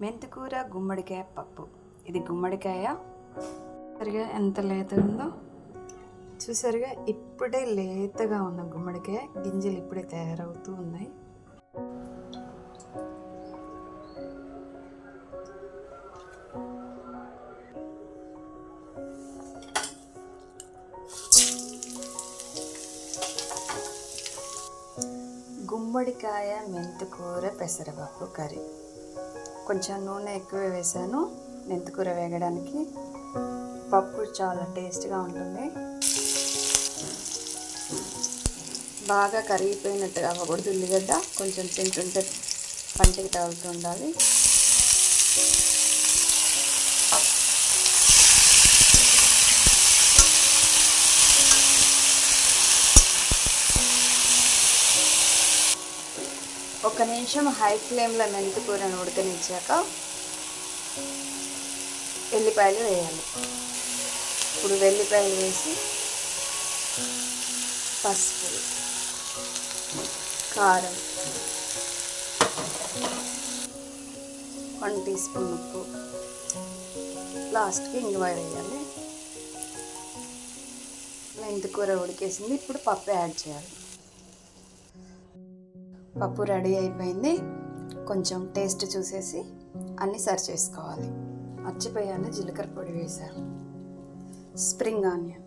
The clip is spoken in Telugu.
మెంతికూర గుమ్మడికాయ పప్పు. ఇది గుమ్మడికాయ. సరిగా ఎంత లేతగా ఉందో? చూసారుగా ఇప్పుడే లేతగా ఉన్న గుమ్మడికాయ గింజలు ఇప్పుడే తయారవుతూ ఉన్నాయి. గుమ్మడికాయ మెంతికూర పెసరపప్పు కర్రీ. కొంచెం నూనె ఎక్కువ వేసాను. మెంతికూర వేగడానికి పప్పు చాలా టేస్ట్గా ఉంటుంది. బాగా కరిగిపోయినట్టు అవ్వకూడదు ఉల్లిగడ్డ. కొంచెం తింటుంటే పంటికి తగులుతూ ఉండాలి. ఒక నిమిషం హై ఫ్లేమ్లో మెంతికూరను ఉడకనిచ్చాక వెల్లిపాయలు వేయాలి. ఇప్పుడు వెల్లిపాయలు వేసి పసుపు కారం వన్ టీ స్పూన్ ఉప్పు లాస్ట్కి ఇంగువ వేయాలి. మెంతికూర ఉడికేసింది ఇప్పుడు పప్పు యాడ్ చేయాలి. పప్పు రెడీ అయిపోయింది. కొంచెం టేస్ట్ చూసేసి అన్నీ సర్వ్ చేసుకోవాలి. మర్చిపోయాను జీలకర్ర పొడి వేశాను. Spring onion.